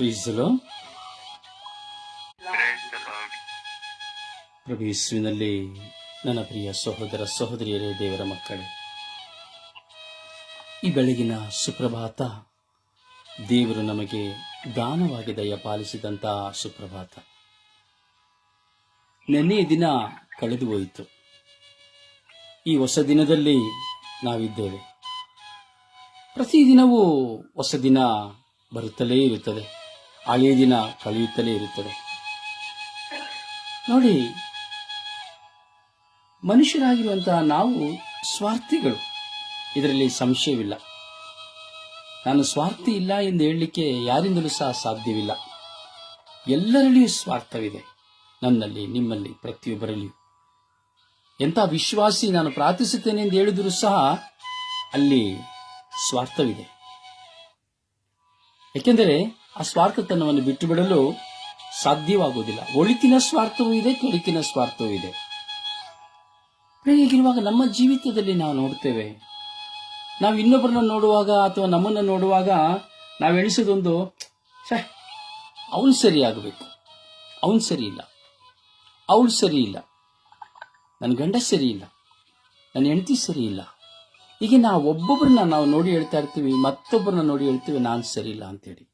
the ಪ್ರಭು ಯೇಸುವಿನಲ್ಲಿ ನನ್ನ ಪ್ರಿಯ ಸಹೋದರ ಸಹೋದರಿಯರೇ, ದೇವರ ಮಕ್ಕಳೇ, ಈ ಬೆಳಗಿನ ಸುಪ್ರಭಾತ ದೇವರು ನಮಗೆ ದಾನವಾಗಿ ದಯ ಪಾಲಿಸಿದಂತಹ ಸುಪ್ರಭಾತ. ನೆನ್ನೆಯ ದಿನ ಕಳೆದು ಹೋಯಿತು. ಈ ಹೊಸ ದಿನದಲ್ಲಿ ನಾವಿದ್ದೇವೆ. ಪ್ರತಿದಿನವೂ ಹೊಸ ದಿನ ಬರುತ್ತಲೇ ಇರುತ್ತದೆ. ಹಳೆಯ ದಿನ ಕಳೆಯುತ್ತಲೇ ಇರುತ್ತದೆ. ನೋಡಿ, ಮನುಷ್ಯರಾಗಿರುವಂತಹ ನಾವು ಸ್ವಾರ್ಥಿಗಳು. ಇದರಲ್ಲಿ ಸಂಶಯವಿಲ್ಲ. ನಾನು ಸ್ವಾರ್ಥಿ ಇಲ್ಲ ಎಂದು ಹೇಳಲಿಕ್ಕೆ ಯಾರಿಂದಲೂ ಸಹ ಸಾಧ್ಯವಿಲ್ಲ. ಎಲ್ಲರಲ್ಲಿಯೂ ಸ್ವಾರ್ಥವಿದೆ. ನನ್ನಲ್ಲಿ, ನಿಮ್ಮಲ್ಲಿ, ಪ್ರತಿಯೊಬ್ಬರಲ್ಲಿಯೂ. ಎಂಥ ವಿಶ್ವಾಸಿ ನಾನು ಪ್ರಾರ್ಥಿಸುತ್ತೇನೆ ಎಂದು ಹೇಳಿದರೂ ಸಹ ಅಲ್ಲಿ ಸ್ವಾರ್ಥವಿದೆ. ಏಕೆಂದರೆ ಆ ಸ್ವಾರ್ಥತನವನ್ನು ಬಿಟ್ಟು ಬಿಡಲು ಸಾಧ್ಯವಾಗುವುದಿಲ್ಲ. ಒಳಿತಿನ ಸ್ವಾರ್ಥವೂ ಇದೆ ಕೆಳಿತಿನ ಸ್ವಾರ್ಥವೂ ಇದೆ. ಹೀಗಿರುವಾಗ ನಮ್ಮ ಜೀವಿತದಲ್ಲಿ ನಾವು ನೋಡ್ತೇವೆ. ನಾವು ಇನ್ನೊಬ್ಬರನ್ನ ನೋಡುವಾಗ ಅಥವಾ ನಮ್ಮನ್ನು ನೋಡುವಾಗ ನಾವು ಎಣಿಸೋದೊಂದು, ಛೇ, ಅವನು ಸರಿಯಾಗಬೇಕು. ಅವನು ಸರಿ ಇಲ್ಲ ಅವಳು ಸರಿ ಇಲ್ಲ ನನ್ನ ಗಂಡ ಸರಿ ಇಲ್ಲ ನನ್ನ ಹೆಂಡತಿ ಸರಿ ಇಲ್ಲ ಹೀಗೆ ನಾವು ಒಬ್ಬೊಬ್ಬರನ್ನ ನಾವು ನೋಡಿ ಹೇಳ್ತಾ ಇರ್ತೀವಿ, ಮತ್ತೊಬ್ಬರನ್ನ ನೋಡಿ ಹೇಳ್ತೀವಿ, ನಾನು ಸರಿ ಇಲ್ಲ ಅಂತೇಳಿ.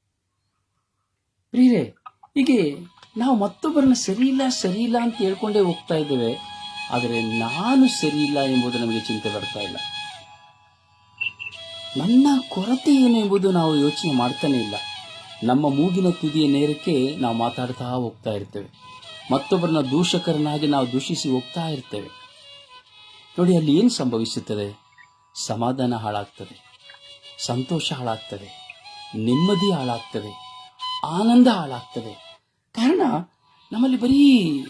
ಪ್ರಿಯರೇ, ಹೀಗೆ ನಾವು ಮತ್ತೊಬ್ಬರನ್ನ ಸರಿಯಿಲ್ಲ ಸರಿಯಿಲ್ಲ ಅಂತ ಹೇಳ್ಕೊಂಡೇ ಹೋಗ್ತಾ ಇದ್ದೇವೆ. ಆದರೆ ನಾನು ಸರಿಯಿಲ್ಲ ಎಂಬುದು ನಮಗೆ ಚಿಂತೆ ಬರ್ತಾ ಇಲ್ಲ. ನನ್ನ ಕೊರತೆ ಏನು ಎಂಬುದು ನಾವು ಯೋಚನೆ ಮಾಡ್ತಾನೆ ಇಲ್ಲ. ನಮ್ಮ ಮೂಗಿನ ತುದಿಯ ನೇರಕ್ಕೆ ನಾವು ಮಾತಾಡ್ತಾ ಹೋಗ್ತಾ ಇರ್ತೇವೆ. ಮತ್ತೊಬ್ಬರನ್ನ ದೂಷಕರನ್ನಾಗಿ ನಾವು ದೂಷಿಸಿ ಹೋಗ್ತಾ ಇರ್ತೇವೆ. ನೋಡಿ, ಅಲ್ಲಿ ಏನು ಸಂಭವಿಸುತ್ತದೆ? ಸಮಾಧಾನ ಹಾಳಾಗ್ತದೆ. ಸಂತೋಷ ಹಾಳಾಗ್ತದೆ. ನೆಮ್ಮದಿ ಹಾಳಾಗ್ತದೆ. ಆನಂದ ಹಾಳಾಗ್ತದೆ. ಕಾರಣ, ನಮ್ಮಲ್ಲಿ ಬರೀ,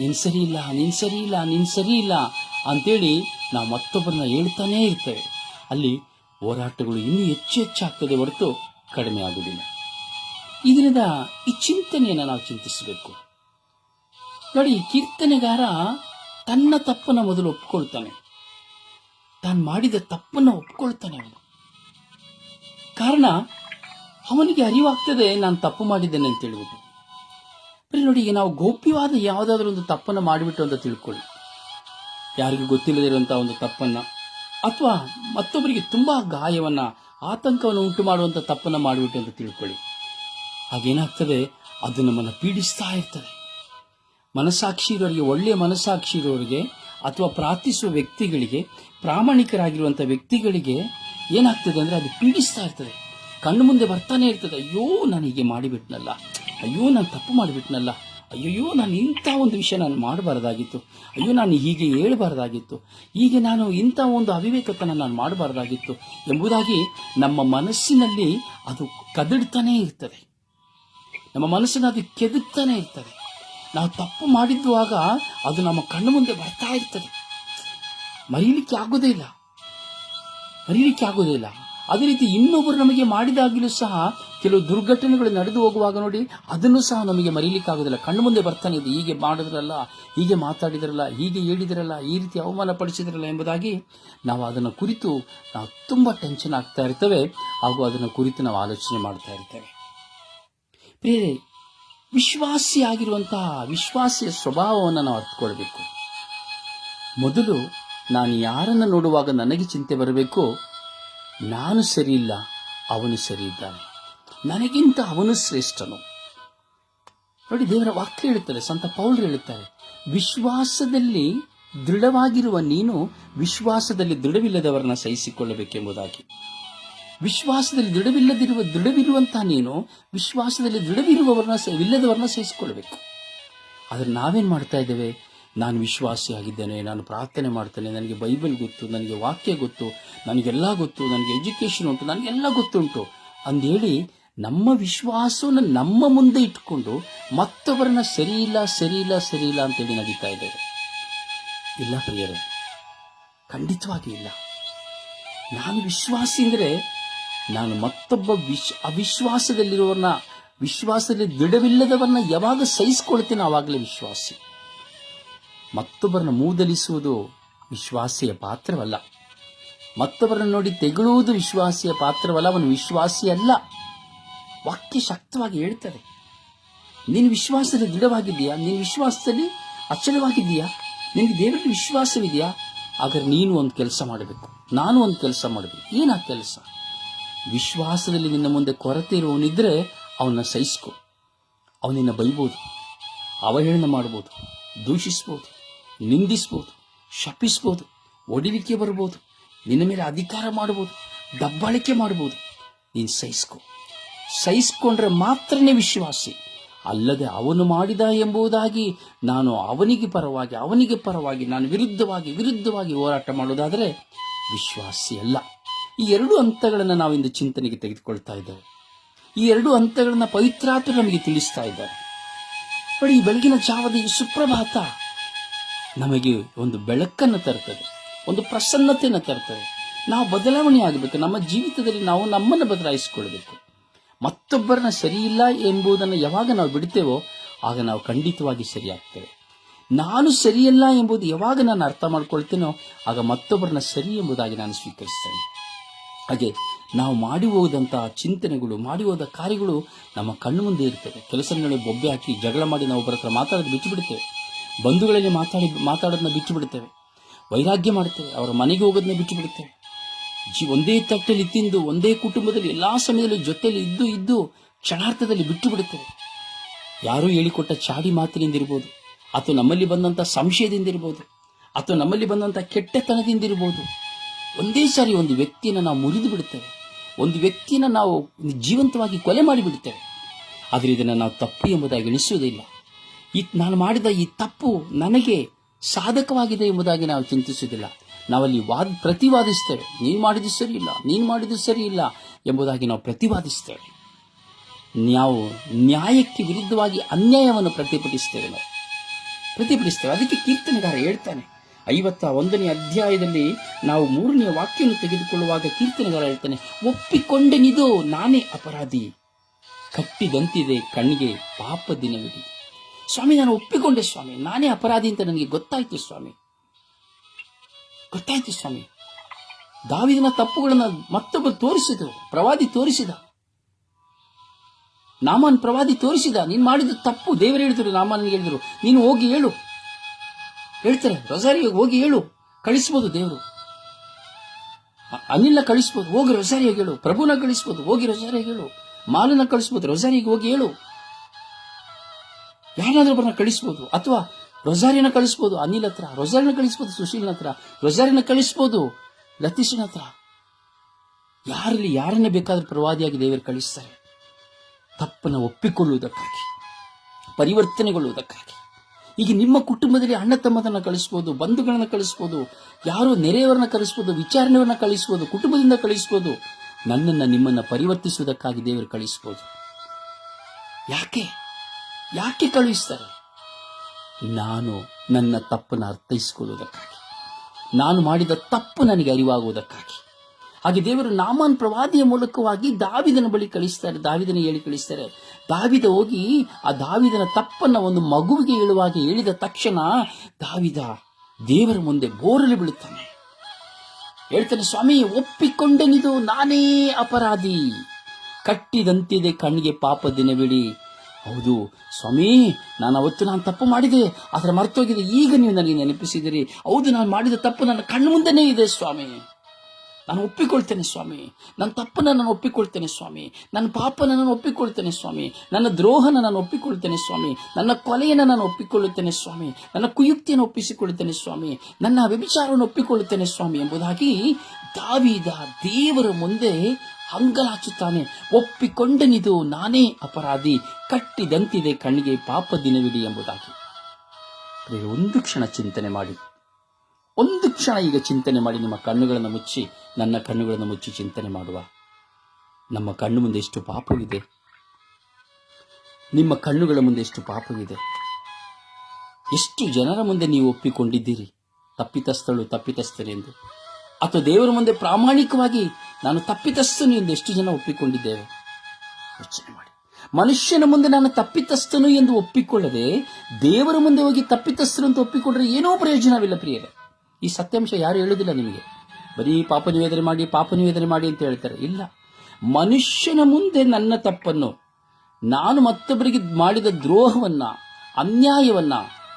ನಿನ್ ಸರಿ ಇಲ್ಲ, ನೀನು ಸರಿ ಇಲ್ಲ, ನೀನು ಸರಿ ಇಲ್ಲ ಅಂತೇಳಿ ನಾವು ಮತ್ತೊಬ್ಬರನ್ನ ಹೇಳ್ತಾನೇ ಇರ್ತೇವೆ. ಅಲ್ಲಿ ಹೋರಾಟಗಳು ಇನ್ನೂ ಹೆಚ್ಚು ಹೆಚ್ಚಾಗ್ತದೆ ಹೊರತು ಕಡಿಮೆ ಆಗುವುದಿಲ್ಲ. ಇದರಿಂದ ಈ ಚಿಂತನೆಯನ್ನು ನಾವು ಚಿಂತಿಸಬೇಕು. ನೋಡಿ ಕೀರ್ತನೆಗಾರ ತನ್ನ ತಪ್ಪನ್ನು ಮೊದಲು ಒಪ್ಕೊಳ್ತಾನೆ. ತಾನು ಮಾಡಿದ ತಪ್ಪನ್ನು ಒಪ್ಕೊಳ್ತಾನೆ ಅವನು. ಕಾರಣ ಅವನಿಗೆ ಅರಿವಾಗ್ತದೆ ನಾನು ತಪ್ಪು ಮಾಡಿದ್ದೇನೆ ಅಂತ ಹೇಳ್ಬಿಟ್ಟು ಬರೀ ನೋಡಿ, ಈಗ ನಾವು ಗೋಪ್ಯವಾದ ಯಾವುದಾದ್ರೂ ಒಂದು ತಪ್ಪನ್ನು ಮಾಡಿಬಿಟ್ಟು ಅಂತ ತಿಳ್ಕೊಳ್ಳಿ. ಯಾರಿಗೂ ಗೊತ್ತಿಲ್ಲದಿರುವಂಥ ಒಂದು ತಪ್ಪನ್ನು, ಅಥವಾ ಮತ್ತೊಬ್ಬರಿಗೆ ತುಂಬ ಗಾಯವನ್ನು, ಆತಂಕವನ್ನು ಉಂಟು ಮಾಡುವಂಥ ತಪ್ಪನ್ನು ಮಾಡಿಬಿಟ್ಟು ಅಂತ ತಿಳ್ಕೊಳ್ಳಿ. ಹಾಗೇನಾಗ್ತದೆ, ಅದು ನಮ್ಮನ್ನು ಪೀಡಿಸ್ತಾ ಇರ್ತದೆ. ಮನಸ್ಸಾಕ್ಷಿ ಇರೋರಿಗೆ, ಒಳ್ಳೆಯ ಮನಸ್ಸಾಕ್ಷಿ ಇರೋರಿಗೆ, ಅಥವಾ ಪ್ರಾರ್ಥಿಸುವ ವ್ಯಕ್ತಿಗಳಿಗೆ ಪ್ರಾಮಾಣಿಕರಾಗಿರುವಂಥ ವ್ಯಕ್ತಿಗಳಿಗೆ ಏನಾಗ್ತದೆ ಅಂದರೆ ಅದು ಪೀಡಿಸ್ತಾ ಇರ್ತದೆ. ಕಣ್ಣು ಮುಂದೆ ಬರ್ತಾನೆ ಇರ್ತದೆ. ಅಯ್ಯೋ, ನಾನು ಹೀಗೆ ಮಾಡಿಬಿಟ್ನಲ್ಲ. ಅಯ್ಯೋ, ನಾನು ತಪ್ಪು ಮಾಡಿಬಿಟ್ನಲ್ಲ. ಅಯ್ಯೋ ನಾನು ಇಂಥ ಒಂದು ವಿಷಯ ನಾನು ಮಾಡಬಾರ್ದಾಗಿತ್ತು. ಅಯ್ಯೋ, ನಾನು ಹೀಗೆ ಹೇಳಬಾರ್ದಾಗಿತ್ತು. ಹೀಗೆ ನಾನು ಇಂಥ ಒಂದು ಅವಿವೇಕತನ ನಾನು ಮಾಡಬಾರ್ದಾಗಿತ್ತು ಎಂಬುದಾಗಿ ನಮ್ಮ ಮನಸ್ಸಿನಲ್ಲಿ ಅದು ಕದಡ್ತಾನೇ ಇರ್ತದೆ. ನಮ್ಮ ಮನಸ್ಸಿನ ಅದು ಕೆದಕ್ತಾನೆ ಇರ್ತದೆ. ನಾವು ತಪ್ಪು ಮಾಡಿದ್ದುವಾಗ ಅದು ನಮ್ಮ ಕಣ್ಣು ಮುಂದೆ ಬರ್ತಾ ಇರ್ತದೆ. ಮರೀಲಿಕ್ಕೆ ಆಗೋದೇ ಇಲ್ಲ. ಮರೀಲಿಕ್ಕೆ ಆಗೋದೇ ಇಲ್ಲ. ಅದೇ ರೀತಿ ಇನ್ನೊಬ್ಬರು ನಮಗೆ ಮಾಡಿದಾಗಲೂ ಸಹ ಕೆಲವು ದುರ್ಘಟನೆಗಳು ನಡೆದು ಹೋಗುವಾಗ ನೋಡಿ, ಅದನ್ನು ಸಹ ನಮಗೆ ಮರೀಲಿಕ್ಕೆ ಆಗೋದಿಲ್ಲ ಕಣ್ಣು ಮುಂದೆ ಬರ್ತಾನೆ ಇದೆ. ಹೀಗೆ ಮಾಡಿದ್ರಲ್ಲ, ಹೀಗೆ ಮಾತಾಡಿದ್ರಲ್ಲ, ಹೀಗೆ ಹೇಳಿದ್ರಲ್ಲ, ಈ ರೀತಿ ಅವಮಾನ ಪಡಿಸಿದ್ರಲ್ಲ ಎಂಬುದಾಗಿ ನಾವು ಅದನ್ನು ಕುರಿತು ನಾವು ತುಂಬ ಟೆನ್ಷನ್ ಆಗ್ತಾ ಇರ್ತೇವೆ. ಹಾಗೂ ಅದನ್ನು ಕುರಿತು ನಾವು ಆಲೋಚನೆ ಮಾಡ್ತಾ ಇರ್ತೇವೆ. ಬೇರೆ ವಿಶ್ವಾಸಿಯಾಗಿರುವಂತಹ ವಿಶ್ವಾಸಿಯ ಸ್ವಭಾವವನ್ನು ನಾವು ಅರ್ಥಕೊಳ್ಬೇಕು. ಮೊದಲು ನಾನು ಯಾರನ್ನು ನೋಡುವಾಗ ನನಗೆ ಚಿಂತೆ ಬರಬೇಕು ನಾನು ಸರಿಯಿಲ್ಲ, ಅವನು ಸರಿ ಇದ್ದಾನೆ ನನಗಿಂತ ಅವನು ಶ್ರೇಷ್ಠನು. ನೋಡಿ, ದೇವರ ವಾಕ್ಯ ಹೇಳುತ್ತಾರೆ ಸಂತ ಪೌಲ್ ಹೇಳುತ್ತಾರೆ, ವಿಶ್ವಾಸದಲ್ಲಿ ದೃಢವಾಗಿರುವ ನೀನು ವಿಶ್ವಾಸದಲ್ಲಿ ದೃಢವಿಲ್ಲದವರನ್ನ ಸಹಿಸಿಕೊಳ್ಳಬೇಕೆಂಬುದಾಗಿ. ವಿಶ್ವಾಸದಲ್ಲಿ ದೃಢವಿಲ್ಲದಿರುವ, ದೃಢವಿರುವಂತಹ ನೀನು ವಿಶ್ವಾಸದಲ್ಲಿ ದೃಢವಿರುವವರನ್ನ ಇಲ್ಲದವರನ್ನ ಸಹಿಸಿಕೊಳ್ಳಬೇಕು. ಆದರೆ ನಾವೇನು ಮಾಡ್ತಾ ಇದ್ದೇವೆ? ನಾನು ವಿಶ್ವಾಸಿಯಾಗಿದ್ದೇನೆ ನಾನು ಪ್ರಾರ್ಥನೆ ಮಾಡ್ತೇನೆ, ನನಗೆ ಬೈಬಲ್ ಗೊತ್ತು, ನನಗೆ ವಾಕ್ಯ ಗೊತ್ತು, ನನಗೆಲ್ಲ ಗೊತ್ತು, ನನಗೆ ಎಜುಕೇಷನ್ ಉಂಟು, ನನಗೆಲ್ಲ ಗೊತ್ತುಂಟು. ಅಂದೇಳಿ ನಮ್ಮ ವಿಶ್ವಾಸವನ್ನು ನಮ್ಮ ಮುಂದೆ ಇಟ್ಕೊಂಡು ಮತ್ತೊಬ್ಬರನ್ನ ಸರಿ ಇಲ್ಲ ಸರಿ ಇಲ್ಲ ಸರಿ ಇಲ್ಲ ಅಂತೇಳಿ ನಡೀತಾ ಇದ್ದೇವೆ ಇಲ್ಲ ಪ್ರಿಯರೇ, ಖಂಡಿತವಾಗಿ ಇಲ್ಲ. ನಾನು ವಿಶ್ವಾಸಿ ಅಂದರೆ ನಾನು ಮತ್ತೊಬ್ಬ ವಿಶ್ ಅವಿಶ್ವಾಸದಲ್ಲಿರುವವರನ್ನ ವಿಶ್ವಾಸದಲ್ಲಿ ದೃಢವಿಲ್ಲದವನ್ನ ಯಾವಾಗ ಸಹಿಸ್ಕೊಳ್ತೇನೆ, ಆವಾಗಲೇ ವಿಶ್ವಾಸಿ. ಮತ್ತೊಬ್ಬರನ್ನ ಮೂದಲಿಸುವುದು ವಿಶ್ವಾಸಿಯ ಪಾತ್ರವಲ್ಲ. ಮತ್ತೊಬ್ಬರನ್ನು ನೋಡಿ ತೆಗಳುವುದು ವಿಶ್ವಾಸಿಯ ಪಾತ್ರವಲ್ಲ. ಅವನು ವಿಶ್ವಾಸಿಯಲ್ಲ ವಾಕ್ಯ ಶಕ್ತವಾಗಿ ಹೇಳ್ತದೆ. ನೀನು ವಿಶ್ವಾಸದ ದೃಢವಾಗಿದೆಯಾ ನೀನು ವಿಶ್ವಾಸದಲ್ಲಿ ಅಚಲವಾಗಿದೆಯಾ ನಿನಗೆ ದೇವರಲ್ಲಿ ವಿಶ್ವಾಸವಿದೆಯಾ? ಹಾಗಾದ್ರೆ ನೀನು ಒಂದು ಕೆಲಸ ಮಾಡಬೇಕು. ನಾನು ಒಂದು ಕೆಲಸ ಮಾಡಬೇಕು. ಏನು ಆ ಕೆಲಸ? ವಿಶ್ವಾಸದಲ್ಲಿ ನಿನ್ನ ಮುಂದೆ ಕೊರತೆ ಇರುವವನಿದ್ರೆ ಅವನ್ನ ಸಹಿಸ್ಕೊ. ಅವನಿನ್ನ ಬೈಬೋದು. ಅವಹೇಳನ ಮಾಡ್ಬೋದು. ದೂಷಿಸ್ಬೋದು. ನಿಂದಿಸ್ಬೋದು, ಶಪಿಸ್ಬೋದು ಒಡಿಲಿಕ್ಕೆ ಬರ್ಬೋದು, ನಿನ್ನ ಮೇಲೆ ಅಧಿಕಾರ ಮಾಡ್ಬೋದು, ದಬ್ಬಾಳಿಕೆ ಮಾಡ್ಬೋದು. ನೀನು ಸಹಿಸ್ಕೊ. ಸಹಿಸ್ಕೊಂಡ್ರೆ ಮಾತ್ರನೇ ವಿಶ್ವಾಸಿ. ಅಲ್ಲದೆ ಅವನು ಮಾಡಿದ ಎಂಬುದಾಗಿ ನಾನು ಅವನಿಗೆ ಪರವಾಗಿ ಅವನಿಗೆ ಪರವಾಗಿ, ನಾನು ವಿರುದ್ಧವಾಗಿ ವಿರುದ್ಧವಾಗಿ ಹೋರಾಟ ಮಾಡೋದಾದರೆ ವಿಶ್ವಾಸಿ ಅಲ್ಲ. ಈ ಎರಡು ಹಂತಗಳನ್ನು ನಾವಿಂದು ಚಿಂತನೆಗೆ ತೆಗೆದುಕೊಳ್ತಾ ಇದ್ದೇವೆ. ಈ ಎರಡು ಹಂತಗಳನ್ನು ಪವಿತ್ರಾತ್ಮ ನಮಗೆ ತಿಳಿಸ್ತಾ ಇದ್ದಾರೆ. ಬಟ್ ಈ ಬೆಳಗಿನ ಜಾವದ ಈ ಸುಪ್ರಭಾತ ನಮಗೆ ಒಂದು ಬೆಳಕನ್ನು ತರ್ತದೆ, ಒಂದು ಪ್ರಸನ್ನತೆಯನ್ನು ತರ್ತದೆ. ನಾವು ಬದಲಾವಣೆ ಆಗಬೇಕು, ನಮ್ಮ ಜೀವಿತದಲ್ಲಿ ನಾವು ನಮ್ಮನ್ನು ಬದಲಾಯಿಸಿಕೊಳ್ಬೇಕು ಮತ್ತೊಬ್ಬರನ್ನ ಸರಿಯಿಲ್ಲ ಎಂಬುದನ್ನು ಯಾವಾಗ ನಾವು ಬಿಡ್ತೇವೋ ಆಗ ನಾವು ಖಂಡಿತವಾಗಿ ಸರಿಯಾಗ್ತೇವೆ. ನಾನು ಸರಿಯಲ್ಲ ಎಂಬುದು ಯಾವಾಗ ನಾನು ಅರ್ಥ ಮಾಡ್ಕೊಳ್ತೇನೋ, ಆಗ ಮತ್ತೊಬ್ಬರನ್ನ ಸರಿ ಎಂಬುದಾಗಿ ನಾನು ಸ್ವೀಕರಿಸ್ತೇನೆ. ಹಾಗೆ ನಾವು ಮಾಡಿ ಹೋದಂತಹ ಚಿಂತನೆಗಳು, ಮಾಡಿ ಹೋದ ಕಾರ್ಯಗಳು ನಮ್ಮ ಕಣ್ಣು ಮುಂದೆ ಇರ್ತವೆ ಕೆಲಸಗಳಲ್ಲಿ ಬೊಬ್ಬೆ ಹಾಕಿ ಜಗಳ ಮಾಡಿ ನಾವು ಒಬ್ಬರ ಹತ್ರ ಮಾತಾಡೋದು ಬಿಟ್ಟು ಬಂಧುಗಳಲ್ಲಿ ಮಾತಾಡಿ ಮಾತಾಡೋದನ್ನ ಬಿಟ್ಟು ಬಿಡ್ತೇವೆ ವೈರಾಗ್ಯ ಮಾಡ್ತೇವೆ ಅವರ ಮನೆಗೆ ಹೋಗೋದನ್ನ ಬಿಟ್ಟು ಬಿಡುತ್ತೇವೆ. ಜಿ, ಒಂದೇ ತಟ್ಟೆಯಲ್ಲಿ ತಿಂದು, ಒಂದೇ ಕುಟುಂಬದಲ್ಲಿ ಎಲ್ಲ ಸಮಯದಲ್ಲಿ ಜೊತೆಯಲ್ಲಿ ಇದ್ದು ಇದ್ದು ಕ್ಷಣಾರ್ಥದಲ್ಲಿ ಬಿಟ್ಟು ಬಿಡುತ್ತೇವೆ. ಯಾರೂ ಹೇಳಿಕೊಟ್ಟ ಚಾಡಿ ಮಾತಿನಿಂದ ಇರ್ಬೋದು ಅಥವಾ ನಮ್ಮಲ್ಲಿ ಬಂದಂಥ ಸಂಶಯದಿಂದ ಇರ್ಬೋದು ಅಥವಾ ನಮ್ಮಲ್ಲಿ ಬಂದಂಥ ಕೆಟ್ಟತನದಿಂದ ಇರ್ಬೋದು ಒಂದೇ ಸಾರಿ ಒಂದು ವ್ಯಕ್ತಿಯನ್ನು ನಾವು ಮುರಿದು ಬಿಡುತ್ತೇವೆ. ಒಂದು ವ್ಯಕ್ತಿಯನ್ನು ನಾವು ಜೀವಂತವಾಗಿ ಕೊಲೆ ಮಾಡಿಬಿಡುತ್ತೇವೆ. ಆದರೆ ಇದನ್ನು ನಾವು ತಪ್ಪು ಎಂಬುದಾಗಿ ಎಣಿಸುವುದಿಲ್ಲ. ಈ ನಾನು ಮಾಡಿದ ಈ ತಪ್ಪು ನನಗೆ ಸಾಧಕವಾಗಿದೆ ಎಂಬುದಾಗಿ ನಾವು ಚಿಂತಿಸುವುದಿಲ್ಲ. ನಾವಲ್ಲಿ ವಾದ, ಪ್ರತಿವಾದಿಸ್ತೇವೆ. ನೀನು ಮಾಡಿದ್ದು ಸರಿ ಇಲ್ಲ, ನೀನು ಮಾಡಿದ್ದು ಸರಿ ಇಲ್ಲ ಎಂಬುದಾಗಿ ನಾವು ಪ್ರತಿವಾದಿಸ್ತೇವೆ. ನಾವು ನ್ಯಾಯಕ್ಕೆ ವಿರುದ್ಧವಾಗಿ ಅನ್ಯಾಯವನ್ನು ಪ್ರತಿಭಟಿಸ್ತೇವೆ ನಾವು. ಪ್ರತಿಭಟಿಸ್ತೇವೆ. ಅದಕ್ಕೆ ಕೀರ್ತನೆಗಾರ ಹೇಳ್ತಾನೆ. ಐವತ್ತ ಒಂದನೇ ಅಧ್ಯಾಯದಲ್ಲಿ ನಾವು ಮೂರನೇ ವಾಕ್ಯವನ್ನು ತೆಗೆದುಕೊಳ್ಳುವಾಗ ಕೀರ್ತನೆಗಾರ ಹೇಳ್ತಾನೆ, ಒಪ್ಪಿಕೊಂಡೆನಿದು, ನಾನೇ ಅಪರಾಧಿ. ಕಟ್ಟಿದಂತಿದೆ ಕಣ್ಣಿಗೆ ಪಾಪ ದಿನವಿಡಿ. ಸ್ವಾಮಿ ನಾನು ಒಪ್ಪಿಕೊಂಡೆ ಸ್ವಾಮಿ. ನಾನೇ ಅಪರಾಧಿ ಅಂತ ನನಗೆ ಗೊತ್ತಾಯ್ತು ಸ್ವಾಮಿ. ಗೊತ್ತಾಯ್ತು ಸ್ವಾಮಿ. ದಾವಿದನ ತಪ್ಪುಗಳನ್ನ ಮತ್ತೊಬ್ಬರು ತೋರಿಸಿದರು ಪ್ರವಾದಿ ತೋರಿಸಿದ. ನಾಮನ್ ಪ್ರವಾದಿ ತೋರಿಸಿದ, ನೀನು ಮಾಡಿದ ತಪ್ಪು, ದೇವರು ಹೇಳಿದ್ರು, ನಾಮನ್ ಹೇಳಿದ್ರು. ನೀನು ಹೋಗಿ ಹೇಳು. ಹೇಳ್ತಾರೆ, ರೊಸಾರಿಗೆ ಹೋಗಿ ಹೇಳು. ಕಳಿಸ್ಬೋದು ದೇವರು. ಅನಿಲ್ನ ಕಳಿಸ್ಬೋದು, ಹೋಗಿ ರೊಸಾರಿಗೆ ಹೇಳು. ಪ್ರಭುನ ಕಳಿಸ್ಬೋದು, ಹೋಗಿ ರೊಸಾರಿಗೆ ಹೇಳು. ಮಾಲನ ಕಳಿಸ್ಬೋದು, ರೊಸಾರಿಗೆ ಹೋಗಿ ಹೇಳು. ಯಾರಾದ್ರೂ ಒಬ್ಬರನ್ನ ಕಳಿಸ್ಬೋದು. ಅಥವಾ ರೊಜಾರಿನ ಕಳಿಸ್ಬೋದು, ಅನಿಲ್ ಹತ್ರ. ರೊಜಾರಿನ ಕಳಿಸ್ಬೋದು, ಸುಶೀಲ್ನ ಹತ್ರ. ರೊಜಾರಿನ ಕಳಿಸ್ಬೋದು, ಲತೀಶನ ಹತ್ರ. ಯಾರಲ್ಲಿ, ಯಾರನ್ನ ಬೇಕಾದ್ರೂ ಪ್ರವಾದಿಯಾಗಿ ದೇವರು ಕಳಿಸ್ತಾರೆ. ತಪ್ಪನ್ನು ಒಪ್ಪಿಕೊಳ್ಳುವುದಕ್ಕಾಗಿ, ಪರಿವರ್ತನೆಗೊಳ್ಳುವುದಕ್ಕಾಗಿ. ಈಗ ನಿಮ್ಮ ಕುಟುಂಬದಲ್ಲಿ ಅಣ್ಣ, ತಮ್ಮದನ್ನು ಕಳಿಸ್ಬೋದು, ಬಂಧುಗಳನ್ನು ಕಳಿಸ್ಬೋದು, ಯಾರೋ ನೆರೆಯವರನ್ನ ಕಳಿಸ್ಬೋದು, ವಿಚಾರಣೆಯವರನ್ನ ಕಳಿಸ್ಬೋದು, ಕುಟುಂಬದಿಂದ ಕಳಿಸ್ಬೋದು, ನನ್ನನ್ನು ನಿಮ್ಮನ್ನು ಪರಿವರ್ತಿಸುವುದಕ್ಕಾಗಿ ದೇವರು ಕಳಿಸ್ಬೋದು. ಯಾಕೆ? ಯಾಕೆ ಕಳುಹಿಸ್ತಾರೆ? ನಾನು ನನ್ನ ತಪ್ಪನ್ನು ಅರ್ಥೈಸಿಕೊಳ್ಳುವುದಕ್ಕಾಗಿ. ನಾನು ಮಾಡಿದ ತಪ್ಪು ನನಗೆ ಅರಿವಾಗುವುದಕ್ಕಾಗಿ. ಹಾಗೆ ದೇವರು ನಾಮನ್ ಪ್ರವಾದಿಯ ಮೂಲಕವಾಗಿ ದಾವಿದನ ಬಳಿ ಕಳಿಸ್ತಾರೆ, ದಾವಿದನ ಹೇಳಿ ಕಳಿಸ್ತಾರೆ, ದಾವಿದ ಹೋಗಿ ಆ ದಾವಿದನ ತಪ್ಪನ್ನು ಒಂದು ಮಗುವಿಗೆ ಹೇಳುವಾಗ ಹೇಳಿದ ತಕ್ಷಣ ದಾವಿದ ದೇವರ ಮುಂದೆ ಬೋರಲು ಬೀಳುತ್ತಾನೆ. ಹೇಳ್ತಾನೆ, ಸ್ವಾಮಿ, ಒಪ್ಪಿಕೊಂಡನಿದು, ನಾನೇ ಅಪರಾಧಿ. ಕಟ್ಟಿದಂತಿದೆ ಕಣ್ಣಿಗೆ ಪಾಪ ದಿನವಿಡಿ. ಹೌದು. ಸ್ವಾಮಿ, ನಾನು ಅವತ್ತು ನಾನು ತಪ್ಪು ಮಾಡಿದೆ. ಆದರೆ ಮರ್ತೋಗಿದೆ. ಈಗ ನೀವು ನನಗೆ ನೆನಪಿಸಿದಿರಿ. ಹೌದು, ನಾನು ಮಾಡಿದ ತಪ್ಪು ನನ್ನ ಕಣ್ಣು ಮುಂದೆನೇ ಇದೆ, ಸ್ವಾಮಿ. ನಾನು ಒಪ್ಪಿಕೊಳ್ತೇನೆ ಸ್ವಾಮಿ. ನನ್ನ ತಪ್ಪನ್ನು ನಾನು ಒಪ್ಪಿಕೊಳ್ತೇನೆ ಸ್ವಾಮಿ. ನನ್ನ ಪಾಪನ ನಾನು ಒಪ್ಪಿಕೊಳ್ತೇನೆ ಸ್ವಾಮಿ. ನನ್ನ ದ್ರೋಹನ ನಾನು ಒಪ್ಪಿಕೊಳ್ತೇನೆ ಸ್ವಾಮಿ. ನನ್ನ ಕೊಲೆಯನ್ನು ನಾನು ಒಪ್ಪಿಕೊಳ್ಳುತ್ತೇನೆ ಸ್ವಾಮಿ. ನನ್ನ ಕುಯುಕ್ತಿಯನ್ನು ಒಪ್ಪಿಸಿಕೊಳ್ಳುತ್ತೇನೆ ಸ್ವಾಮಿ. ನನ್ನ ವ್ಯಭಿಚಾರವನ್ನು ಒಪ್ಪಿಕೊಳ್ಳುತ್ತೇನೆ ಸ್ವಾಮಿ ಎಂಬುದಾಗಿ ದಾವಿದ ದೇವರ ಮುಂದೆ ಹಂಗಲಾಚುತ್ತಾನೆ. ಒಪ್ಪಿಕೊಂಡನಿದು ನಾನೇ ಅಪರಾಧಿ. ಕಟ್ಟಿದಂತಿದೆ ಕಣ್ಣಿಗೆ ಪಾಪ ದಿನವಿಡಿ ಎಂಬುದಾಗಿ. ಒಂದು ಕ್ಷಣ ಚಿಂತನೆ ಮಾಡಿ. ಒಂದು ಕ್ಷಣ ಈಗ ಚಿಂತನೆ ಮಾಡಿ ನಿಮ್ಮ ಕಣ್ಣುಗಳನ್ನು ಮುಚ್ಚಿ, ನನ್ನ ಕಣ್ಣುಗಳನ್ನು ಮುಚ್ಚಿ ಚಿಂತನೆ ಮಾಡುವ. ನಮ್ಮ ಕಣ್ಣು ಮುಂದೆ ಎಷ್ಟು ಪಾಪವಿದೆ. ನಿಮ್ಮ ಕಣ್ಣುಗಳ ಮುಂದೆ ಎಷ್ಟು ಪಾಪವಿದೆ. ಎಷ್ಟು ಜನರ ಮುಂದೆ ನೀವು ಒಪ್ಪಿಕೊಂಡಿದ್ದೀರಿ. ತಪ್ಪಿತಸ್ಥಳು ತಪ್ಪಿತಸ್ಥರು ಎಂದು. ಅಥವಾ ದೇವರ ಮುಂದೆ ಪ್ರಾಮಾಣಿಕವಾಗಿ ನಾನು ತಪ್ಪಿತಸ್ಥನು ಎಂದು ಎಷ್ಟು ಜನ ಒಪ್ಪಿಕೊಂಡಿದ್ದೇವೆ. ಯೋಚನೆ ಮಾಡಿ. ಮನುಷ್ಯನ ಮುಂದೆ ನಾನು ತಪ್ಪಿತಸ್ಥನು ಎಂದು ಒಪ್ಪಿಕೊಳ್ಳದೆ ದೇವರ ಮುಂದೆ ಹೋಗಿ ತಪ್ಪಿತಸ್ಥರು ಅಂತ ಒಪ್ಪಿಕೊಂಡ್ರೆ ಏನೋ ಪ್ರಯೋಜನವಿಲ್ಲ ಪ್ರಿಯರೇ. ಈ ಸತ್ಯಾಂಶ ಯಾರು ಹೇಳುವುದಿಲ್ಲ ನಿಮಗೆ? ಬರೀ ಪಾಪ ನಿವೇದನೆ ಮಾಡಿ, ಪಾಪ ನಿವೇದನೆ ಮಾಡಿ ಅಂತ ಹೇಳ್ತಾರೆ. ಇಲ್ಲ. ಮನುಷ್ಯನ ಮುಂದೆ ನನ್ನ ತಪ್ಪನ್ನು, ನಾನು ಮತ್ತೊಬ್ಬರಿಗೆ ಮಾಡಿದ ದ್ರೋಹವನ್ನ, ಅನ್ಯಾಯವನ್ನ,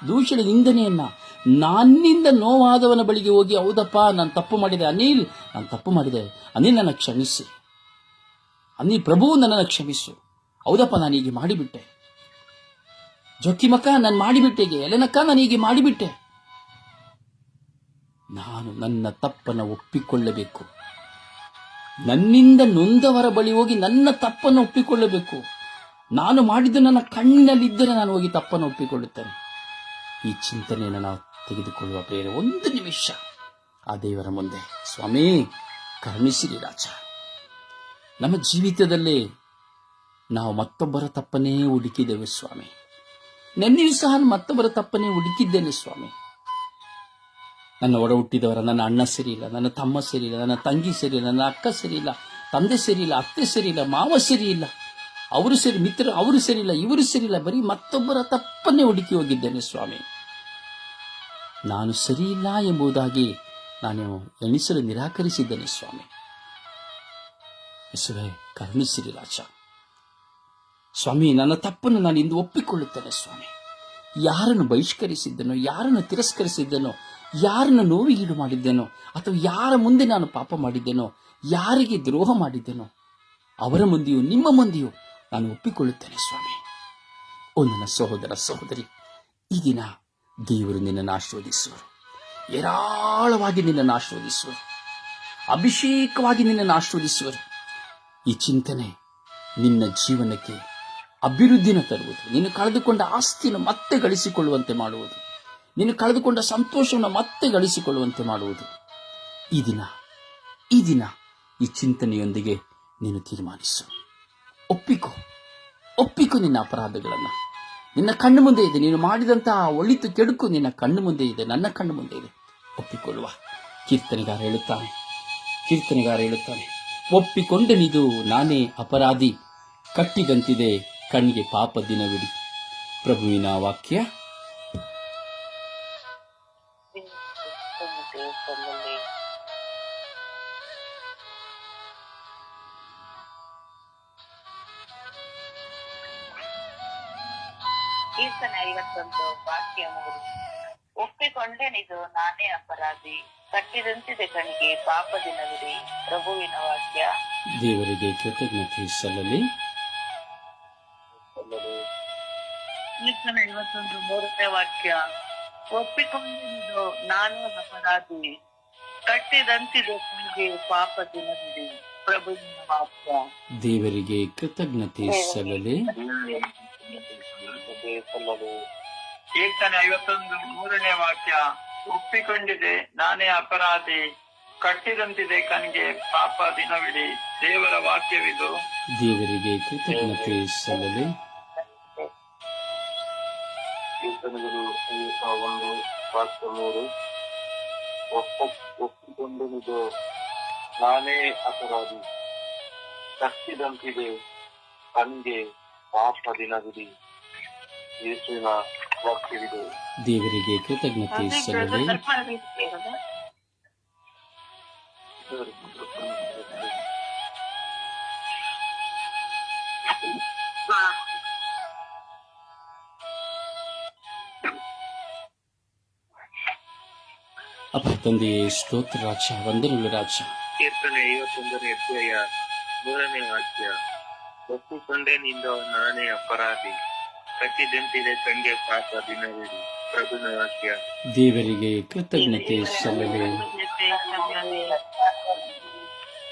ದೂಷಣ ನಿಂದನೆಯನ್ನ, ನನ್ನಿಂದ ನೋವಾದವನ ಬಳಿಗೆ ಹೋಗಿ, ಹೌದಪ್ಪ, ನಾನು ತಪ್ಪು ಮಾಡಿದೆ, ಅನಿಲ್, ನಾನು ತಪ್ಪು ಮಾಡಿದೆ, ಅನಿಲ್ ನನ್ನ ಕ್ಷಮಿಸಿ. ಅನಿಲ್ ಪ್ರಭು ನನ್ನನ್ನು ಕ್ಷಮಿಸು. ಹೌದಪ್ಪ, ನಾನು ಹೀಗೆ ಮಾಡಿಬಿಟ್ಟೆ. ಜೊಕ್ಕಿಮಕ್ಕ ನಾನು ಮಾಡಿಬಿಟ್ಟೆ ಎಲೆನಕ್ಕ ನಾನು ಹೀಗೆ ಮಾಡಿಬಿಟ್ಟೆ. ನಾನು ನನ್ನ ತಪ್ಪನ್ನು ಒಪ್ಪಿಕೊಳ್ಳಬೇಕು. ನನ್ನಿಂದ ನೊಂದವರ ಬಳಿ ಹೋಗಿ ನನ್ನ ತಪ್ಪನ್ನು ಒಪ್ಪಿಕೊಳ್ಳಬೇಕು. ನಾನು ಮಾಡಿದ್ದು ನನ್ನ ಕಣ್ಣಲ್ಲಿದ್ದರೆ ನಾನು ಹೋಗಿ ತಪ್ಪನ್ನು ಒಪ್ಪಿಕೊಳ್ಳುತ್ತೇನೆ. ಈ ಚಿಂತನೆಯನ್ನು ನಾವು ತೆಗೆದುಕೊಳ್ಳುವ ಬೇರೆ ಒಂದು ನಿಮಿಷ. ಆ ದೇವರ ಮುಂದೆ, ಸ್ವಾಮಿ, ಕರುಣಿಸಿರಿ ರಾಜ. ನಮ್ಮ ಜೀವಿತದಲ್ಲಿ ನಾವು ಮತ್ತೊಬ್ಬರ ತಪ್ಪನೇ ಹುಡುಕಿದ್ದೇವೆ ಸ್ವಾಮಿ. ನೆನ್ನೆಯೂ ಸಹ ಮತ್ತೊಬ್ಬರ ತಪ್ಪನ್ನೇ ಹುಡುಕಿದ್ದೇನೆ ಸ್ವಾಮಿ. ನನ್ನ ಒಡ ಹುಟ್ಟಿದವರ, ನನ್ನ ಅಣ್ಣ ಸರಿಯಿಲ್ಲ, ನನ್ನ ತಮ್ಮ ಸರಿಯಿಲ್ಲ, ನನ್ನ ತಂಗಿ ಸರಿಯಿಲ್ಲ, ನನ್ನ ಅಕ್ಕ ಸರಿಯಿಲ್ಲ, ತಂದೆ ಸರಿಯಿಲ್ಲ, ಅತ್ತೆ ಸರಿಯಿಲ್ಲ, ಮಾವ ಸರಿಯಿಲ್ಲ. ಅವರು ಸರಿ ಮಿತ್ರರು ಅವರು ಸರಿಯಿಲ್ಲ, ಇವರು ಸರಿಯಿಲ್ಲ, ಬರೀ ಮತ್ತೊಬ್ಬರ ತಪ್ಪನ್ನೇ ಹುಡುಕಿ ಹೋಗಿದ್ದೇನೆ ಸ್ವಾಮಿ. ನಾನು ಸರಿಯಿಲ್ಲ ಎಂಬುದಾಗಿ ನಾನು ಎಣಿಸಲು ನಿರಾಕರಿಸಿದ್ದೇನೆ ಸ್ವಾಮಿ. ಯೇಸುವೆ, ಕರುಣಿಸಿರಿ ರಾಜ. ಸ್ವಾಮಿ, ನನ್ನ ತಪ್ಪನ್ನು ನಾನು ಇಂದು ಒಪ್ಪಿಕೊಳ್ಳುತ್ತೇನೆ ಸ್ವಾಮಿ. ಯಾರನ್ನು ಬಹಿಷ್ಕರಿಸಿದ್ದನೋ, ಯಾರನ್ನು ತಿರಸ್ಕರಿಸಿದ್ದನೋ ಯಾರನ್ನು ನೋವಿಗೀಡು ಮಾಡಿದ್ದೇನೋ ಅಥವಾ ಯಾರ ಮುಂದೆ ನಾನು ಪಾಪ ಮಾಡಿದ್ದೇನೋ, ಯಾರಿಗೆ ದ್ರೋಹ ಮಾಡಿದ್ದೇನೋ, ಅವರ ಮುಂದೆಯೂ, ನಿಮ್ಮ ಮುಂದೆಯೂ ನಾನು ಒಪ್ಪಿಕೊಳ್ಳುತ್ತೇನೆ ಸ್ವಾಮಿ. ಓ ನನ್ನ ಸಹೋದರ ಸಹೋದರಿ, ಈ ದಿನ ದೇವರು ನಿನ್ನನ್ನು ಆಶೀರ್ವದಿಸುವರು. ಏರಾಳವಾಗಿ ನಿನ್ನನ್ನು ಆಶೀರ್ವದಿಸುವರು. ಅಭಿಷೇಕವಾಗಿ ನಿನ್ನನ್ನು ಆಶೀರ್ವದಿಸುವರು. ಈ ಚಿಂತನೆ ನಿನ್ನ ಜೀವನಕ್ಕೆ ಅಭಿವೃದ್ಧಿನ ತರುವುದು. ನೀನು ಕಳೆದುಕೊಂಡ ಆಸ್ತಿಯನ್ನು ಮತ್ತೆ ಗಳಿಸಿಕೊಳ್ಳುವಂತೆ ಮಾಡುವುದು. ನೀನು ಕಳೆದುಕೊಂಡ ಸಂತೋಷವನ್ನು ಮತ್ತೆ ಗಳಿಸಿಕೊಳ್ಳುವಂತೆ ಮಾಡುವುದು. ಈ ದಿನ ಈ ದಿನ ಈ ಚಿಂತನೆಯೊಂದಿಗೆ ನೀನು ತೀರ್ಮಾನಿಸು. ಒಪ್ಪಿಕೋ ಒಪ್ಪಿಕೋ ನಿನ್ನ ಅಪರಾಧಗಳನ್ನು. ನಿನ್ನ ಕಣ್ಣು ಮುಂದೆ ಇದೆ, ನೀನು ಮಾಡಿದಂತಹ ಒಳಿತು ಕೆಡುಕು ನಿನ್ನ ಕಣ್ಣು ಮುಂದೆ ಇದೆ, ನನ್ನ ಕಣ್ಣು ಮುಂದೆ ಇದೆ. ಒಪ್ಪಿಕೊಳ್ಳುವ. ಕೀರ್ತನೆಗಾರ ಹೇಳುತ್ತಾನೆ ಕೀರ್ತನೆಗಾರ ಹೇಳುತ್ತಾನೆ ಒಪ್ಪಿಕೊಂಡನಿದು ನಾನೇ ಅಪರಾಧಿ. ಕಟ್ಟಿದಂತಿದೆ ಕಣ್ಣಿಗೆ ಪಾಪ ದಿನವಿಡಿ. ಪ್ರಭುವಿನ ವಾಕ್ಯ ಅಪರಾಧಿ. ಕಟ್ಟಿದಂತಿದೆ ಕಣಿಗೆ ಪಾಪ ದಿನವಿದೆ. ಪ್ರಭುವಿನ ವಾಕ್ಯ. ದೇವರಿಗೆ ಕೃತಜ್ಞತೆ ಸಲ್ಲಲಿ. ಕೀರ್ತನೆ ಐವತ್ತೊಂದು ಮೂರನೇ ವಾಕ್ಯ. ಒಪ್ಪಿಕೊಂಡಿರುವುದು ನಾನು ಅಪರಾಧಿ. ಕಟ್ಟಿದಂತಿದೆ ಕಣಿಗೆ ಪಾಪ ದಿನವಿದೆ. ಪ್ರಭುವಿನ ವಾಕ್ಯ. ದೇವರಿಗೆ ಕೃತಜ್ಞತೆ ಸಲ್ಲಲಿ. ಕೀರ್ತನೆ ಐವತ್ತೊಂದು ಮೂರನೇ ವಾಕ್ಯ. ಒಪ್ಪಿಕೊಂಡಿದೆ. ನಾನೇ ಅಪರಾಧಿ. ಕಟ್ಟಿದಂತಿದೆ ಕಣ್ಗೆ. ಪಾಪ ದಿನವಿಡಿ ದೇವರ ವಾಕ್ಯವಿದು. ದೇವರಿಗೆ ಕೃತಜ್ಞತೆ ಸಲ್ಲಲಿ. ಕೀರ್ತನೆಗಳು ಒಂದು ವಾಕ್ಯ ಮೂರು. ಒಪ್ಪ ಒಪ್ಪಿಕೊಂಡಿದ್ದು ನಾನೇ ಅಪರಾಧಿ. ಕಟ್ಟಿದಂತಿದೆ ಕಣ್ಗೆ. ಪಾಪ ದಿನವಿಡಿ. ಯೇಸುವಿನ ದೇವರಿಗೆ ಕೃತಜ್ಞತೆ ಸಲ್ಲಲಿ ಅಪ್ಪ ತಂದೆಯೇ ಸ್ತೋತ್ರ ರಾಜ ವಂದನೆಗಳು ರಾಜ. ಕೀರ್ತನೆ ಐವತ್ತೊಂದನೇ ಅಧ್ಯಾಯ ಮೂರನೇ ವಾಕ್ಯ ಒಪ್ಪಿಕೊಂಡೆ ನಿಂದ ನಾನೇ ಅಪರಾಧಿ. ಕಟ್ಟಿದಂತಿದೆ ಕಣ್ಗೆ ಪಾಪ ದಿನವಿಡಿ. ಪ್ರಭುನ ವಾಕ್ಯ ದೇವರಿಗೆ ಕೃತಜ್ಞತೆ ಸಲ್ಲಲಿ.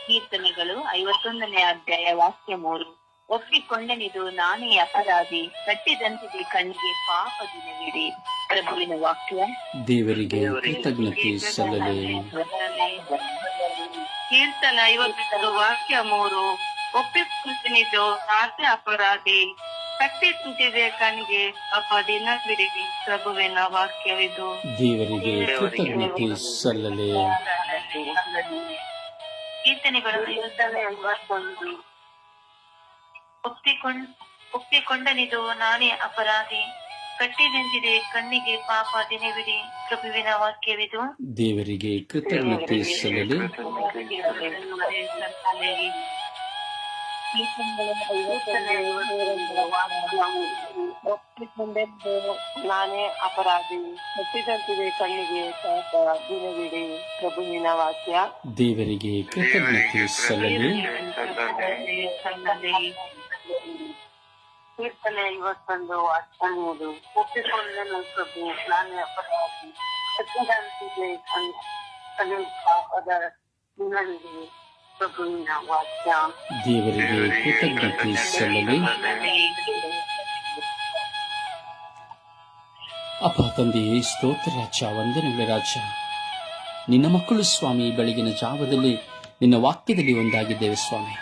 ಕೀರ್ತನೆಗಳು ಐವತ್ತೊಂದನೇ ಅಧ್ಯಾಯ ವಾಕ್ಯ ಮೂರು. ಒಪ್ಪಿಕೊಂಡನಿದು ನಾನೇ ಅಪರಾಧಿ ಕಟ್ಟಿದಂತಿದೆ ಕಣ್ಣಿಗೆ ಪಾಪ ದಿನವಿಡಿ. ಪ್ರಭುವಿನ ವಾಕ್ಯ. ದೇವರಿಗೆ ಕೃತಜ್ಞತೆ ಸಲ್ಲಲಿ. ಕೀರ್ತನ ಐವತ್ತೆರಡು ವಾಕ್ಯ ಮೂರು. ಒಪ್ಪಿಕೊಂಡನಿದು ನಾನೇ ಅಪರಾಧಿ ಕಟ್ಟಿ ತುಂಬಿದೆ ಕಣ್ಣಿಗೆ ಪಾಪ ದಿನವಿಡಿ ಪ್ರಭುವಿನ ವಾಕ್ಯವಿದು. ದೇವರಿಗೆ ಕೃತಜ್ಞತೆ ಸಲ್ಲಲೆ. ಒಪ್ಪಿಕೊಂಡ್ ಒಪ್ಪಿಕೊಂಡನಿದು ನಾನೇ ಅಪರಾಧಿ. ಕಟ್ಟಿ ನಿಂತಿದೆ ಕಣ್ಣಿಗೆ ಪಾಪ ದಿನವಿಡಿ. ಪ್ರಭುವಿನ ವಾಕ್ಯವಿದು. ದೇವರಿಗೆ ಕೃತಜ್ಞತೆ ಸಲ್ಲಲಿ. ನಾನೇ ಅಪರಾಧಿ. ಹುಟ್ಟಿದಂತಿದೆ ಕಣ್ಣಿಗೆ ಪಾಪ ದಿನವಿಡಿ. ಪ್ರಭುವಿನ ವಾಕ್ಯ ದೇವರಿಗೆ ಕೃತಜ್ಞತೆ ಸಲ್ಲಲಿ. ಕೀರ್ತನೆ ಐವತ್ತೊಂದು ಹತ್ತನೇದು ಒಪ್ಪಿಕೊಂಡನು ಪ್ರಭು ನಾನೇ ಅಪರಾಧಿ. ಹುಟ್ಟಿದಂತಿದೆ ಕಣ್ಣಿಗೆ ಪಾಪದ ದಿನವಿಡಿ. ಪ್ರಭುವಿನ ವಾಕ್ಯ ದೇವರಿಗೆ ಕೃತಜ್ಞತೆ ಸಲ್ಲಲಿ ಅಪ್ಪ ತಂದೆಯೇ ಸ್ತೋತ್ರ ರಾಜ, ವಂದನೆಗಳ ರಾಜ. ನಿನ್ನ ಮಕ್ಕಳು ಸ್ವಾಮಿ, ಬೆಳಗಿನ ಜಾವದಲ್ಲಿ ನಿನ್ನ ವಾಕ್ಯದಲ್ಲಿ ಒಂದಾಗಿದ್ದೇವೆ ಸ್ವಾಮಿ.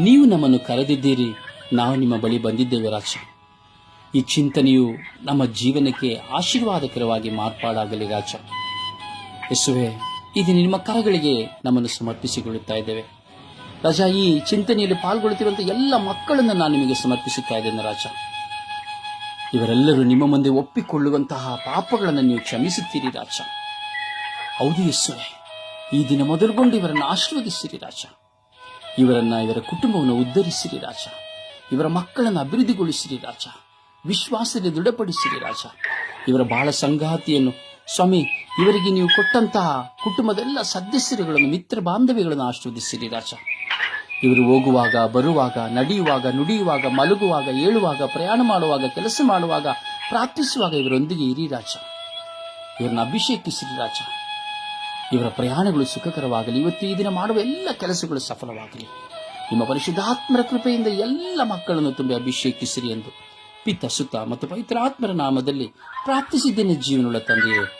ನೀವು ನಮ್ಮನ್ನು ಕರೆದಿದ್ದೀರಿ, ನಾವು ನಿಮ್ಮ ಬಳಿ ಬಂದಿದ್ದೇವೆ ರಾಜ. ಈ ಚಿಂತನೆಯು ನಮ್ಮ ಜೀವನಕ್ಕೆ ಆಶೀರ್ವಾದಕರವಾಗಿ ಮಾರ್ಪಾಡಾಗಲಿ ರಾಜ. ಯೇಸುವೆ ಇದು ನಿಮ್ಮ ಕರಗಳಿಗೆ ನಮ್ಮನ್ನು ಸಮರ್ಪಿಸಿಕೊಳ್ಳುತ್ತಾ ಇದ್ದೇವೆ. ರಾಜ, ಈ ಚಿಂತನೆಯಲ್ಲಿ ಪಾಲ್ಗೊಳ್ಳುತ್ತಿರುವಂತಹ ಎಲ್ಲ ಮಕ್ಕಳನ್ನು ನಾನು ನಿಮಗೆ ಸಮರ್ಪಿಸುತ್ತಾ ಇದ್ದೇನೆ ರಾಜ. ಇವರೆಲ್ಲರೂ ನಿಮ್ಮ ಮುಂದೆ ಒಪ್ಪಿಕೊಳ್ಳುವಂತಹ ಪಾಪಗಳನ್ನು ನೀವು ಕ್ಷಮಿಸುತ್ತೀರಿ ರಾಜ. ಹೌದು ಯೇಸುವೆ, ಈ ದಿನ ಮೊದಲುಗೊಂಡು ಇವರನ್ನು ಆಶೀರ್ವದಿಸಿರಿ ರಾಜ. ಇವರನ್ನ ಇವರ ಕುಟುಂಬವನ್ನು ಉದ್ಧರಿಸಿರಿ ರಾಜ. ಇವರ ಮಕ್ಕಳನ್ನು ಅಭಿವೃದ್ಧಿಗೊಳಿಸಿರಿ ರಾಜ. ವಿಶ್ವಾಸದಲ್ಲಿ ದೃಢಪಡಿಸಿರಿ ರಾಜ. ಇವರ ಬಾಳ ಸಂಗಾತಿಯನ್ನು ಸ್ವಾಮಿ, ಇವರಿಗೆ ನೀವು ಕೊಟ್ಟಂತಹ ಕುಟುಂಬದೆಲ್ಲ ಸದಸ್ಯರುಗಳನ್ನು ಮಿತ್ರ ಬಾಂಧವ್ಯಗಳನ್ನು ಆಶೀರ್ವದಿಸಿರಿ ರಾಜ. ಇವರು ಹೋಗುವಾಗ, ಬರುವಾಗ, ನಡೆಯುವಾಗ, ನುಡಿಯುವಾಗ, ಮಲಗುವಾಗ, ಏಳುವಾಗ, ಪ್ರಯಾಣ ಮಾಡುವಾಗ, ಕೆಲಸ ಮಾಡುವಾಗ, ಪ್ರಾರ್ಥಿಸುವಾಗ ಇವರೊಂದಿಗೆ ಇರಿ ರಾಜ. ಇವರನ್ನು ಅಭಿಷೇಕಿಸಿರಿ ರಾಜ. ಇವರ ಪ್ರಯಾಣಗಳು ಸುಖಕರವಾಗಲಿ, ಇವತ್ತು ಈ ದಿನ ಮಾಡುವ ಎಲ್ಲ ಕೆಲಸಗಳು ಸಫಲವಾಗಲಿ. ನಿಮ್ಮ ಪರಿಶುದ್ಧಾತ್ಮರ ಕೃಪೆಯಿಂದ ಎಲ್ಲ ಮಕ್ಕಳನ್ನು ತುಂಬಿ ಅಭಿಷೇಕಿಸಿರಿ ಎಂದು ಪಿತ್ತ ಸುತ್ತ ಮತ್ತು ಪವಿತ್ರಾತ್ಮರ ನಾಮದಲ್ಲಿ ಪ್ರಾರ್ಥಿಸಿದ್ದೇನೆ ಜೀವನಗಳ ತಂದೆಯೇ.